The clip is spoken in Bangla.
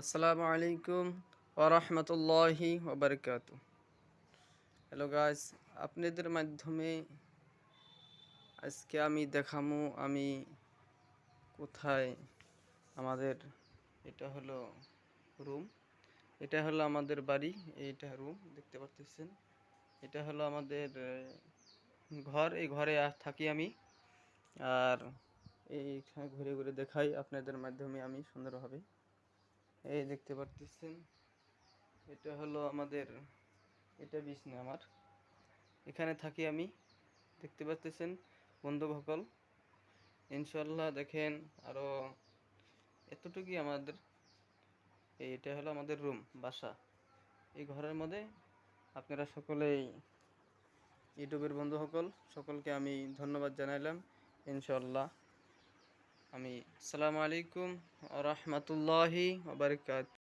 আসসালামু আলাইকুম ওরহমতুল্লাহি ওবরকাত হ্যালো গাইস আপনাদের মাধ্যমে আজকে আমি দেখামু, আমি কোথায় আমাদের, এটা হলো রুম এটা হলো আমাদের বাড়ি, এইটা রুম দেখতে পাচ্ছেন এটা হলো আমাদের ঘর, এই ঘরে থাকি আমি। আর এইখানে ঘুরে ঘুরে দেখাই, আপনাদের মাধ্যমে আমি সুন্দরভাবে। এই দেখতে পারতেছেন। এটা হলো আমাদের, এটা বিছনা আমার। এখানে থাকি আমি, দেখতে পাচ্তেছেন বন্ধু ভকল। ইনশাল্লাহ দেখেন আরও এতটুকুই আমাদের। এই এটা হলো আমাদের রুম বাসা। এই ঘরের মধ্যে আপনারা সকলেই ইউটিউবের বন্ধু সকল সকলকে আমি ধন্যবাদ জানাইলাম ইনশাল্লাহ আমি আসসালামু আলাইকুম রহমতুল্লাহি ওবরকাত